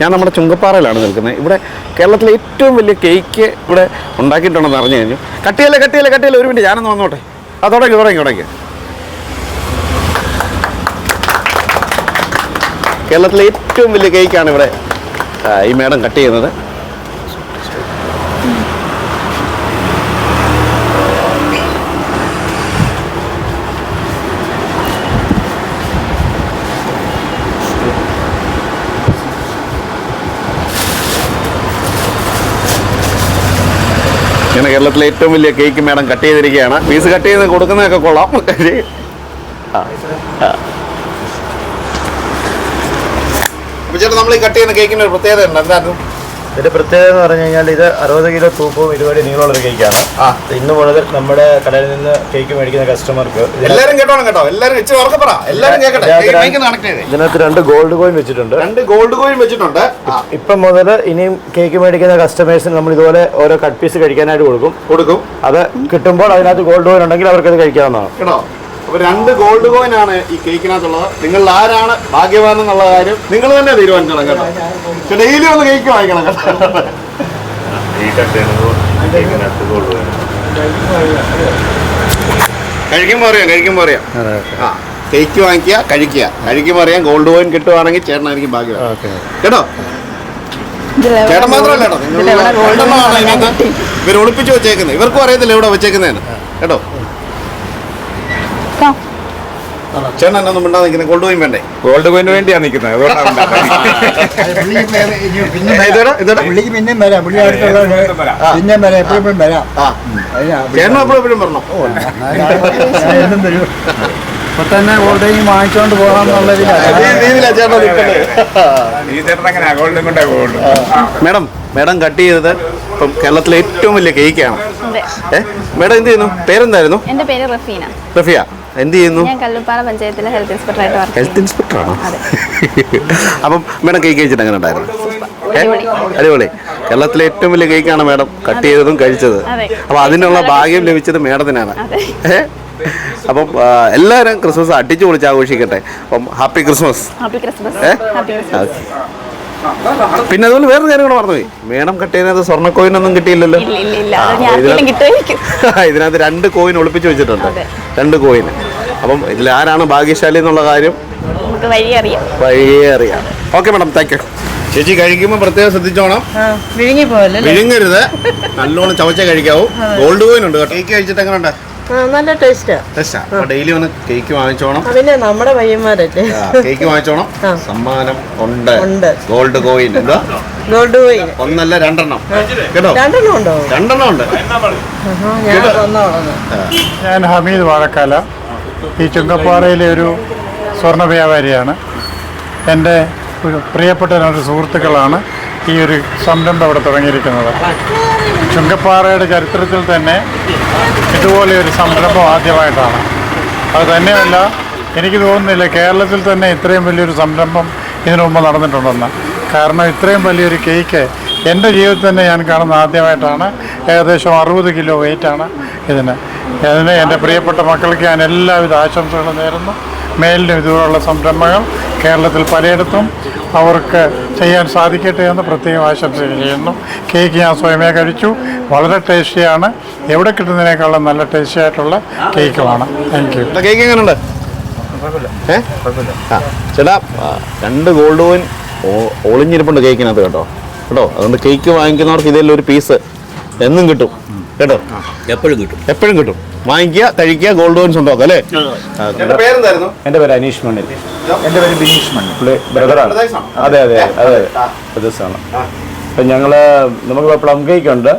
ഞാൻ നമ്മുടെ ചുങ്കപ്പാറയിലാണ് നിൽക്കുന്നത്. ഇവിടെ കേരളത്തിലെ ഏറ്റവും വലിയ കേക്ക് ഇവിടെ ഉണ്ടാക്കിയിട്ടുണ്ടെന്ന് അറിഞ്ഞു കഴിഞ്ഞു. കട്ടിയല്ല കട്ടിയല്ല കട്ടിയല്ല? ഒരു മിനിറ്റ് ഞാനൊന്ന് വന്നോട്ടെ. ആ തുടങ്ങി തുടങ്ങി തുടങ്ങി. കേരളത്തിലെ ഏറ്റവും വലിയ കേക്കാണ് ഇവിടെ ഈ മേഡം കട്ട് ചെയ്യുന്നത്. ഇങ്ങനെ കേരളത്തിലെ ഏറ്റവും വലിയ കേക്ക് മേഡം കട്ട് ചെയ്തിരിക്കുകയാണ്. പീസ് കട്ട് ചെയ്ത് കൊടുക്കുന്നതൊക്കെ കൊള്ളാം. ചേട്ടാ നമ്മൾ ഈ കട്ട് ചെയ്യുന്ന കേക്കിന് ഒരു പ്രത്യേകത ഉണ്ട് എന്തായിരുന്നു? ഇതിന്റെ പ്രത്യേകത എന്ന് പറഞ്ഞു കഴിഞ്ഞാൽ ഇത് അറുപത് കിലോ തൂക്കവും ഇതുവരെ നീളമുള്ള കേക്കാണ് ആ. ഇന്ന് മുതൽ നമ്മുടെ കടയിൽ നിന്ന് കേക്ക് മേടിക്കുന്ന കസ്റ്റമർക്ക് എല്ലാവരും കേട്ടോ കേട്ടോണം കേട്ടോ. എല്ലാവരും എല്ലാരും കേക്കട്ടെ. ഇതിനകത്ത് രണ്ട് ഗോൾഡ് കോയിൻ വെച്ചിട്ടുണ്ട്. രണ്ട് ഗോൾഡ് കോയിൻ വെച്ചിട്ടുണ്ട്. ഇപ്പം മുതൽ ഇനിയും കേക്ക് മേടിക്കുന്ന കസ്റ്റമേഴ്സിന് നമ്മൾ ഇതുപോലെ ഓരോ കട്ട് പീസ് കഴിക്കാനായിട്ട് കൊടുക്കും. കൊടുക്കും. അത് കിട്ടുമ്പോൾ അതിനകത്ത് ഗോൾഡ് കോയിൻ ഉണ്ടെങ്കിൽ അവർക്കത് കഴിക്കാവുന്നതാണ്. കേട്ടോ. അപ്പൊ രണ്ട് ഗോൾഡ് കോയിൻ ആണ് ഈ കേക്കിനകത്തുള്ളത് നിങ്ങൾ ആരാണ് ഭാഗ്യവാൻ എന്നുള്ള കാര്യം നിങ്ങൾ തന്നെ തീരുമാനിക്കണം കേട്ടോ. ഡെയിലി ഒന്ന് കേക്ക് വാങ്ങിക്കണം കേട്ടോ. കഴിക്കുമ്പോൾ അറിയാം കഴിക്കുമ്പോൾ അറിയാം. ആ കേക്ക് വാങ്ങിക്കുക കഴിക്കുക. കഴിക്കുമ്പോൾ അറിയാം ഗോൾഡ് കോയിൻ കിട്ടുവാണെങ്കിൽ ചേട്ടനായിരിക്കും ഭാഗ്യം കേട്ടോ? ചേട്ടൻ മാത്രമല്ല കേട്ടോ. ഇവർ ഒളിപ്പിച്ച് വെച്ചേക്കുന്നത്. ഇവർക്കും അറിയത്തില്ല ഇവിടെ വെച്ചേക്കുന്നതാണ് കേട്ടോ? ചേട്ടൻ നിൽക്കുന്നത് ഗോൾഡ് കോയിൻ വേണ്ടേ? ഗോൾഡ് കോയിന് നിൽക്കുന്നത് ഇപ്പൊ തന്നെ ഓൾറെഡി വാങ്ങിച്ചോണ്ട് മേഡം മേഡം കട്ട് ചെയ്തത് ഇപ്പം കേരളത്തിലെ ഏറ്റവും വലിയ കേക്കാണ് മേഡം എന്ത് ചെയ്യുന്നു? പേരെന്തായിരുന്നു? എന്റെ പേര് റഫീന. റഫിയ. എന്ത് ചെയ്യുന്നു? ഞാൻ കല്ലുപ്പാറ പഞ്ചായത്തിലെ ഹെൽത്ത് ഇൻസ്പെക്ടറായിട്ട് വർക്ക് ഹെൽത്ത് അതെ. അപ്പം മേഡം കേക്ക് കഴിച്ചിട്ട് അങ്ങനെ ഉണ്ടായിരുന്നു? അടിപൊളി. കേരളത്തിലെ ഏറ്റവും വലിയ കേക്കാണ് മേഡം കട്ട് ചെയ്തതും കഴിച്ചത്. അപ്പൊ അതിനുള്ള ഭാഗ്യം ലഭിച്ചത് മേഡത്തിനാണ്? അപ്പം എല്ലാവരും ക്രിസ്മസ് അടിച്ചു പൊളിച്ച് ആഘോഷിക്കട്ടെ. അപ്പം ഹാപ്പി ക്രിസ്മസ്. ഹാപ്പി ക്രിസ്മസ് പിന്നെ അതുപോലെ വേറെ കാര്യം കൂടെ മറന്നുപോയി. മേഡം കട്ട് ചെയ്യുന്നത് സ്വർണ കോയിൻ ഒന്നും കിട്ടിയില്ലല്ലോ. ഇതിനകത്ത് രണ്ട് കോയിൻ ഒളിപ്പിച്ചു വെച്ചിട്ടുണ്ട്. രണ്ട് കോയിൻ അപ്പം ഇതിൽ ആരാണ് ഭാഗ്യശാലി എന്നുള്ള കാര്യം നമുക്ക് വഴി അറിയാം. വഴിയേ അറിയാം. ഓക്കെ മാഡം താങ്ക് യു ചേച്ചി കഴിക്കുമ്പോൾ പ്രത്യേകം ശ്രദ്ധിച്ചോണം. വിഴുങ്ങി പോയല്ലേ വിഴുങ്ങരുത്. നല്ലോണം ചവച്ച കഴിക്കാവൂ. ഗോൾഡ് കോയിൻ ഉണ്ട് കേട്ടോ. കേക്ക് കഴിച്ചിട്ട് എങ്ങനെ ഉണ്ട് നല്ല ടേസ്റ്റാ ടേസ്റ്റാ ഡെയിലി വന്ന് കേക്ക് വാങ്ങിച്ചോണം. പിന്നെ നമ്മുടെ പയ്യന്മാരല്ലേ? കേക്ക് വാങ്ങിച്ചോണം. സമ്മാനം ഉണ്ട്. ഗോൾഡ് കോയിൻ എന്താ? ഗോൾഡ് കോയിൻ ഒന്നല്ല രണ്ടെണ്ണം. കേട്ടോ? രണ്ടെണ്ണം ഉണ്ടോ? രണ്ടെണ്ണം ഉണ്ട്. ഞാൻ ഹമീദ് വാഴക്കാല. ഈ ചുങ്കപ്പാറയിലെ ഒരു സ്വർണ വ്യാപാരിയാണ്. എന്റെ ഒരു പ്രിയപ്പെട്ട രണ്ട് സുഹൃത്തുക്കളാണ് ഈ ഒരു സംരംഭം അവിടെ തുടങ്ങിയിരിക്കുന്നത്. ചുങ്കപ്പാറയുടെ ചരിത്രത്തിൽ തന്നെ ഇതുപോലെ ഒരു സംരംഭം ആദ്യമായിട്ടാണ്. അത് തന്നെയല്ല എനിക്ക് തോന്നുന്നില്ല കേരളത്തിൽ തന്നെ ഇത്രയും വലിയൊരു സംരംഭം ഇതിനു മുമ്പ് നടന്നിട്ടുണ്ടെന്ന്. കാരണം ഇത്രയും വലിയൊരു കേക്ക് എന്റെ ജീവിതത്തിൽ തന്നെ ഞാൻ കാണുന്ന ആദ്യമായിട്ടാണ്. ഏകദേശം അറുപത് കിലോ വെയിറ്റാണ് ഇതിന്. അതിന് എന്റെ പ്രിയപ്പെട്ട മക്കൾക്ക് ഞാൻ എല്ലാവിധ ആശംസകളും നേരുന്നു. മേലിനും ഇതുപോലുള്ള സംരംഭങ്ങൾ കേരളത്തിൽ പലയിടത്തും അവർക്ക് ചെയ്യാൻ സാധിക്കട്ടെ എന്ന് പ്രത്യേകം ആശംസകൾ ചെയ്യുന്നു. കേക്ക് ഞാൻ സ്വയമേ കഴിച്ചു. വളരെ ടേസ്റ്റിയാണ്. എവിടെ കിട്ടുന്നതിനേക്കാളും നല്ല ടേസ്റ്റി ആയിട്ടുള്ള കേക്കുമാണ് താങ്ക് യു കേക്ക് എങ്ങനെയുണ്ട് ആ ചേട്ടാ രണ്ട് ഗോൾഡ് കോയിൻ ഒളിഞ്ഞിരിപ്പുണ്ട് കേക്കിനകത്ത് കേട്ടോ. കേട്ടോ അതുകൊണ്ട് കേക്ക് വാങ്ങിക്കുന്നവർക്ക് ഇതെല്ലാം ഒരു പീസ് എന്നും കിട്ടും. കേട്ടോ? എപ്പോഴും കിട്ടും. എപ്പോഴും കിട്ടും. വാങ്ങിക്കുക കഴിക്കുക ഗോൾഡ് കോയിൻസ് ഉണ്ടാക്കുക അല്ലേ? എന്റെ പേര് അനീഷ് മണ്ണിൽ. എന്റെ പേര് ബിനീഷ് മണ്ണിൽ. പുള്ളി ബ്രദറാണ്? അതെ അതെ അതെ ബ്രദേഴ്സാണ് അപ്പം ഞങ്ങൾ നമുക്ക് പ്ലം കേക്ക് ഉണ്ട്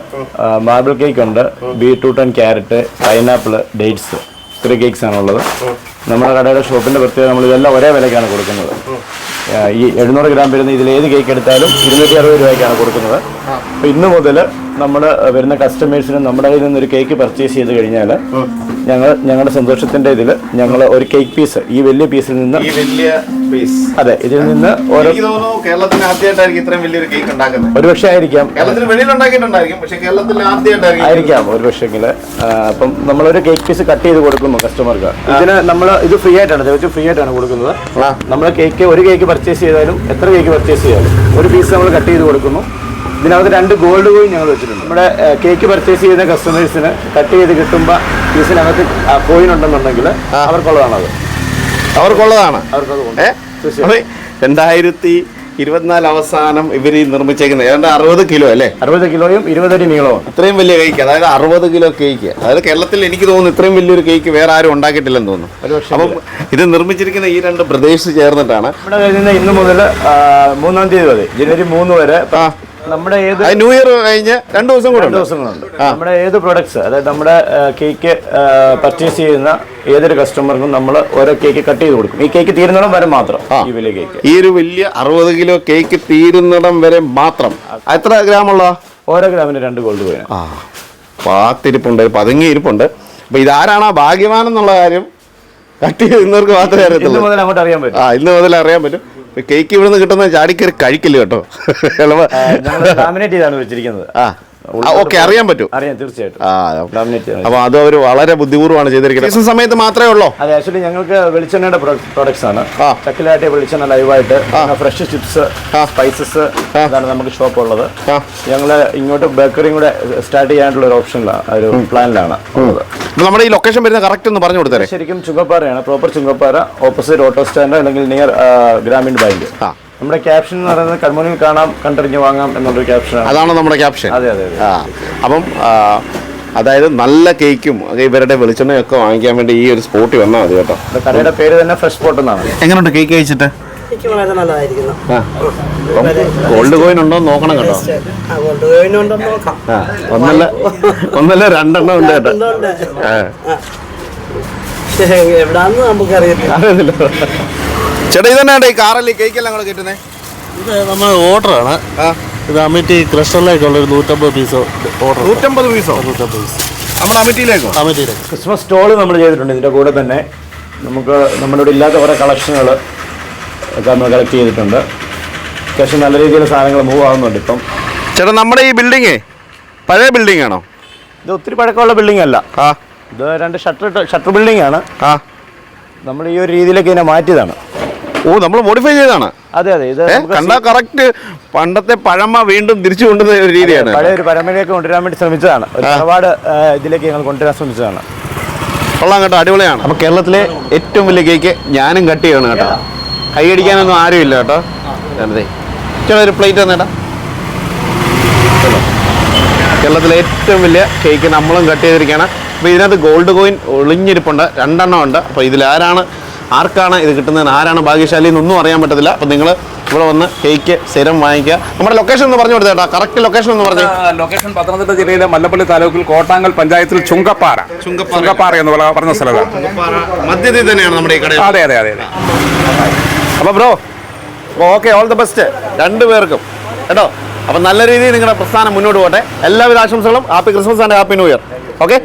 മാർബിൾ കേക്ക് ഉണ്ട് beetroot and carrot pineapple dates ഇത്ര കേക്ക്സ് ആണുള്ളത് നമ്മുടെ കടയുടെ ഷോപ്പിന്റെ പ്രത്യേകത നമ്മൾ ഇതെല്ലാം ഒരേ വിലയ്ക്കാണ് കൊടുക്കുന്നത്. ഈ എഴുന്നൂറ് ഗ്രാം വരുന്ന ഇതിൽ ഏത് കേക്ക് എടുത്താലും ഇരുന്നൂറ്റി അറുപത് രൂപയ്ക്കാണ് കൊടുക്കുന്നത്. അപ്പം ഇന്ന് മുതൽ നമ്മൾ വരുന്ന കസ്റ്റമേഴ്സിന് നമ്മുടെ കയ്യിൽ നിന്ന് ഒരു കേക്ക് പർച്ചേസ് ചെയ്ത് കഴിഞ്ഞാൽ ഞങ്ങൾ ഞങ്ങളുടെ സന്തോഷത്തിന്റെ ഇതിൽ ഞങ്ങൾ ഒരു കേക്ക് പീസ് ഈ വലിയ പീസിൽ നിന്ന് ഈ വലിയ പീസ് അതെ ഇതിൽ നിന്ന് ഓരോ കേരളത്തിന് ആദ്യമായിട്ടായിരിക്കും ഇത്രയും വലിയൊരു കേക്ക് ഉണ്ടാക്കുന്നത്. ഒരുപക്ഷെ ആയിരിക്കാം. കേരളത്തിന് വെളിയിൽ ഉണ്ടാക്കിയിട്ടുണ്ടായിരിക്കും പക്ഷേ കേരളത്തിൽ ആദ്യമായിട്ടായിരിക്കും ആയിരിക്കാം ഒരു പക്ഷെങ്കിൽ അപ്പം നമ്മളൊരു കേക്ക് പീസ് കട്ട് ചെയ്ത് കൊടുക്കുന്നു കസ്റ്റമർക്ക് ഇതിന് നമ്മൾ ഇത് ഫ്രീ ആയിട്ടാണ് ചോദിച്ചു ഫ്രീ ആയിട്ടാണ് കൊടുക്കുന്നത്. നമ്മൾ കേക്ക് ഒരു കേക്ക് പർച്ചേസ് ചെയ്താലും എത്ര കേക്ക് പർച്ചേസ് ചെയ്താലും ഒരു പീസ് നമ്മൾ കട്ട് ചെയ്ത് കൊടുക്കുന്നു. ഇതിനകത്ത് രണ്ട് ഗോൾഡ് കോയിൻ ഞങ്ങൾ വെച്ചിട്ടുണ്ട്. നമ്മുടെ കേക്ക് പർച്ചേസ് ചെയ്യുന്ന കസ്റ്റമേഴ്സിന് കട്ട് ചെയ്ത് കിട്ടുമ്പോൾ പീസിനകത്ത് കോയിൻ ഉണ്ടെന്നുണ്ടെങ്കിൽ അവർക്കുള്ളതാണത്. അവർക്കുള്ളതാണ്. അവർക്കത് രണ്ടായിരത്തി ഇരുപത്തിനാല് അവസാനം ഇവർ നിർമ്മിച്ചേക്കുന്നത്. ഏതാണ്ട് അറുപത് കിലോ അല്ലേ? അറുപത് കിലോയും ഇരുപതടി നീളവും. ഇത്രയും വലിയ കേക്ക് അതായത് അറുപത് കിലോ കേക്ക് അതായത് കേരളത്തിൽ എനിക്ക് തോന്നുന്നു ഇത്രയും വലിയൊരു കേക്ക് വേറെ ആരും ഉണ്ടാക്കിയിട്ടില്ലെന്ന് തോന്നുന്നു. അപ്പം ഇത് നിർമ്മിച്ചിരിക്കുന്ന ഈ രണ്ട് പ്രദേശ് ചേർന്നിട്ടാണ് ഇവിടെ ഇന്ന് മുതൽ മൂന്നാം തീയതി വരെ ജനുവരി മൂന്ന് വരെ നമ്മുടെ ഏത് ന്യൂ ഇയർ കഴിഞ്ഞ് രണ്ട് ദിവസം കൂടെ. ദിവസങ്ങളുണ്ട് നമ്മുടെ ഏത് പ്രൊഡക്ട്സ് അതായത് നമ്മുടെ കേക്ക് പർച്ചേസ് ചെയ്യുന്ന ഏതൊരു കസ്റ്റമർക്കും നമ്മൾ ഓരോ കേക്ക് കട്ട് ചെയ്ത് കൊടുക്കും. ഈ കേക്ക് തീരുന്നിടം വരെ മാത്രം ഈ വലിയ കേക്ക് ഈ ഒരു വലിയ അറുപത് കിലോ കേക്ക് തീരുന്നിടം വരെ മാത്രം. എത്ര ഗ്രാമുള്ള ഓരോ ഗ്രാമിന് രണ്ട് ഗോൾഡ് കോയിൻ ആ. പാത്തിരിപ്പുണ്ട് പതുങ്ങി ഇരിപ്പുണ്ട്. അപ്പൊ ഇതാരാണ് ആ ഭാഗ്യവാൻ എന്നുള്ള കാര്യം കട്ട് ചെയ്യുന്നവർക്ക് മാത്രമേ ഇന്ന് അറിയത്തുള്ളൂ മുതൽ അങ്ങോട്ട് അറിയാൻ പറ്റും. ആ ഇന്ന് മുതൽ അറിയാൻ പറ്റും. കേക്ക് ഇവിടുന്ന് കിട്ടുന്ന ചാടിക്കറി കഴിക്കില്ല കേട്ടോ. ലാമിനേറ്റ് ചെയ്താണ് വെച്ചിരിക്കുന്നത്. ആ. ഓക്കെ അറിയാൻ പറ്റും. അറിയാം തീർച്ചയായിട്ടും. അപ്പൊ അത് അവർ വളരെ ബുദ്ധിപൂർവമാണ് ചെയ്തിരിക്കുന്നത്. സീസൺ സമയത്ത് മാത്രമേ ഉള്ളൂ? അതെ ആക്ച്വലി ഞങ്ങൾക്ക് വെളിച്ചെണ്ണയുടെ പ്രോഡക്ട്സ് ആണ്. ചക്കിലാട്ടിയ വെളിച്ചെണ്ണ ലൈവായിട്ട് ഫ്രഷ് ചിപ്സ് സ്പൈസസ് ഇതാണ് നമുക്ക് ഷോപ്പ് ഉള്ളത്. ഞങ്ങൾ ഇങ്ങോട്ട് ബേക്കറിയും കൂടെ സ്റ്റാർട്ട് ചെയ്യാനുള്ള ഒരു ഓപ്ഷനിലാണ് ഒരു പ്ലാനിലാണ് ഉള്ളത്. നമ്മുടെ ഈ ലൊക്കേഷൻ വരുന്ന കറക്റ്റ് ഒന്ന് പറഞ്ഞു കൊടുത്തേ ശരിക്കും ചുങ്കപ്പാറയാണ് proper Chunkappara opposite auto stand അല്ലെങ്കിൽ നിയർ ഗ്രാമീൺ ബാങ്ക് ആ. നമ്മുടെ ക്യാപ്ഷൻ എന്ന് പറയുന്നത് കൺമുനിൽ കാണാം കണ്ടറിഞ്ഞ് വാങ്ങാം എന്നുള്ളൊരു ക്യാപ്ഷനാണ് അതാണ് നമ്മുടെ ക്യാപ്ഷൻ അതെ അതെ ആ അപ്പം അതായത് നല്ല കേക്കും അത് ഇവരുടെ വെളിച്ചെണ്ണയൊക്കെ വാങ്ങിക്കാൻ വേണ്ടി ഈ ഒരു സ്പോട്ട് വന്നാൽ മതി കേട്ടോ. കടയുടെ പേര് തന്നെ ഫ്രഷ് സ്പോട്ട് എന്നാണ്. എങ്ങനെയുണ്ട് കേക്ക് കഴിച്ചിട്ട്? വളരെ നല്ലതായിരിക്കുന്നു. ഗോൾഡ് കോയിൻ ഉണ്ടോ നോക്കണം കേട്ടോ. കോയിൻ ഉണ്ടോ നോക്കാം. ഒന്നല്ല ഒന്നല്ല രണ്ടെണ്ണം ഉണ്ട് കേട്ടോ. എവിടാന്ന് നമുക്കറിയത്തില്ല. അറിയുന്നില്ല ചേട്ടാ ഇതന്നെ ഈ കാറല്ലേ കേക്കെല്ലാം കൂടെ കിട്ടുന്നേ ഇത് നമ്മൾ ഓർഡറാണ്. ആ. ഇത് അമിറ്റി ക്രിസ്റ്റലിലേക്കുള്ള ഒരു നൂറ്റമ്പത് പീസോ ഓർഡർ. നൂറ്റമ്പത് പീസോ നൂറ്റമ്പത് പീസ് നമ്മൾ അമിറ്റിയിലേക്കോ? അമിറ്റിയിലേക്ക്. ക്രിസ്മസ് സ്റ്റോൾ നമ്മൾ ചെയ്തിട്ടുണ്ട്. ഇതിന്റെ കൂടെ തന്നെ നമുക്ക് നമ്മുടെ ഇവിടെ ഇല്ലാത്ത കുറേ കളക്ഷനുകൾ ഒക്കെ നമ്മൾ കളക്ട് ചെയ്തിട്ടുണ്ട്. അത്യാവശ്യം നല്ല രീതിയിൽ സാധനങ്ങൾ മൂവ് ആവുന്നുണ്ട് ഇപ്പം. ചേട്ടാ നമ്മുടെ ഈ ബിൽഡിങ്ങേ പഴയ ബിൽഡിംഗ് ആണോ? ഇത് ഒത്തിരി പഴക്കമുള്ള ബിൽഡിംഗ് അല്ല. ആ. ഇത് രണ്ട് ഷട്ടർ ഷട്ടർ ബിൽഡിംഗ് ആണ്. ആ. നമ്മൾ ഈ ഒരു രീതിയിലേക്ക് ഇതിനെ മാറ്റിയതാണ്. ഓ നമ്മൾ മോഡിഫൈ ചെയ്താണ് അതെ അതെ. ഇത് കണ്ടാ കറക്റ്റ് പണ്ടത്തെ പഴമ വീണ്ടും തിരിച്ചു കൊണ്ടുവന്ന ഒരു രീതിയാണ്. പഴയ ഒരു പരമ്പരയൊക്കെ കൊണ്ടുവരാൻ വേണ്ടി ശ്രമിച്ചതാണ്. ഒരു ഒരുപാട് ഇതിലേക്ക് ഞങ്ങൾ കൊണ്ടുവരാൻ ശ്രമിച്ചതാണ്. കൊള്ളാം കേട്ടോ അടിപൊളിയാണ്. അപ്പൊ കേരളത്തിലെ ഏറ്റവും വലിയ കേക്ക് ഞാനും കട്ട് ചെയ്യണം കേട്ടോ. കൈയടിക്കാനൊന്നും ആരും ഇല്ല കേട്ടോ. ചേട്ടാ ഒരു പ്ലേറ്റ് തന്നേട്ടാ കേരളത്തിലെ ഏറ്റവും വലിയ കേക്ക് നമ്മളും കട്ട് ചെയ്തിരിക്കുകയാണ്. അപ്പോൾ ഇതിനകത്ത് ഗോൾഡ് കോയിൻ ഒളിഞ്ഞിരിപ്പുണ്ട്. രണ്ടെണ്ണം ഉണ്ട്. അപ്പോൾ ഇതിലാരാണ് ആർക്കാണ് ഇത് കിട്ടുന്നതെന്ന് ആരാണ് ഭാഗ്യശാലി എന്നൊന്നും അറിയാൻ പറ്റത്തില്ല. അപ്പോൾ നിങ്ങൾ ഇവിടെ വന്ന് കേക്ക് സ്ഥിരം വാങ്ങിക്കുക. നമ്മുടെ ലൊക്കേഷൻ ഒന്ന് പറഞ്ഞു കൊടുത്തേട്ടാ. കറക്റ്റ് ലൊക്കേഷൻ ഒന്ന് പറഞ്ഞു. ലൊക്കേഷൻ പത്തനംതിട്ട ജില്ലയിലെ മല്ലപ്പള്ളി താലൂക്കിൽ കോട്ടാങ്കൽ പഞ്ചായത്തിൽ ചുങ്കപ്പാറ. ചുങ്കപ്പാറ. എന്ന് പറ- പറഞ്ഞ സ്ഥലമാണ്. മധ്യത്തിൽ തന്നെയാണ് നമ്മുടെ ഈ കടയിൽ അതെ അതെ അതെ അപ്പൊ അപ്പോൾ bro okay all the best രണ്ടു പേർക്കും. കേട്ടോ? അപ്പം നല്ല രീതിയിൽ നിങ്ങളുടെ പ്രസ്ഥാനം മുന്നോട്ട് പോട്ടെ എല്ലാവിധ ആശംസകളും. Happy Christmas and happy new year okay